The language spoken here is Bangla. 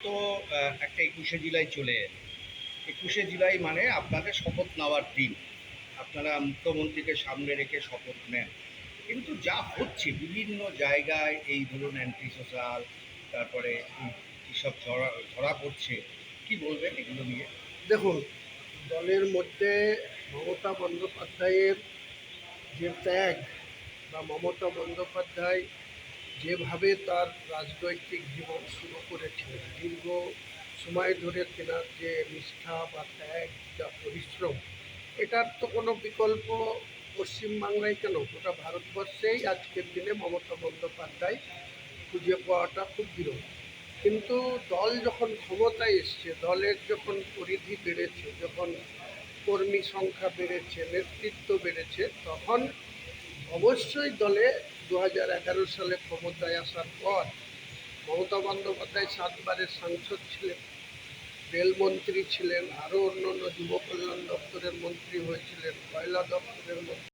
তো একটা একুশে জুলাই চলে এলো। একুশে জুলাই মানে আপনাদের শপথ নেওয়ার দিন। আপনারা মুখ্যমন্ত্রীকে সামনে রেখে শপথ নেন। কিন্তু যা হচ্ছে বিভিন্ন জায়গায় এই ধরুন অ্যান্টি সোশ্যাল তারপরে এসব ধরা ধরা পড়ছে, কি বলবেন এগুলো নিয়ে? দেখুন, দলের মধ্যে মমতা বন্দ্যোপাধ্যায়ের যে ত্যাগ বা মমতা বন্দ্যোপাধ্যায় যেভাবে তার রাজনৈতিক জীবন শুরু করেছিলেন দীর্ঘ সময় ধরে তেনার যে নিষ্ঠা বা ত্যাগ যা পরিশ্রম, এটার তো কোনো বিকল্প পশ্চিমবাংলায় কেন? গোটা ভারতবর্ষেই আজকের দিনে মমতা বন্দ্যোপাধ্যায় খুঁজে পাওয়াটা খুব বিরল। কিন্তু দল যখন ক্ষমতায় এসছে, দলের যখন পরিধি বেড়েছে, যখন কর্মী সংখ্যা বেড়েছে, নেতৃত্ব বেড়েছে, তখন অবশ্যই দলে দু হাজার এগারো সালে ক্ষমতায় আসার পর মমতা বন্দ্যোপাধ্যায় সাতবারের সাংসদ ছিলেন। রেলমন্ত্রী ছিলেন, আরও অন্য অন্য যুব কল্যাণ দপ্তরের মন্ত্রী হয়েছিলেন কয়লা দপ্তরের মন্ত্রী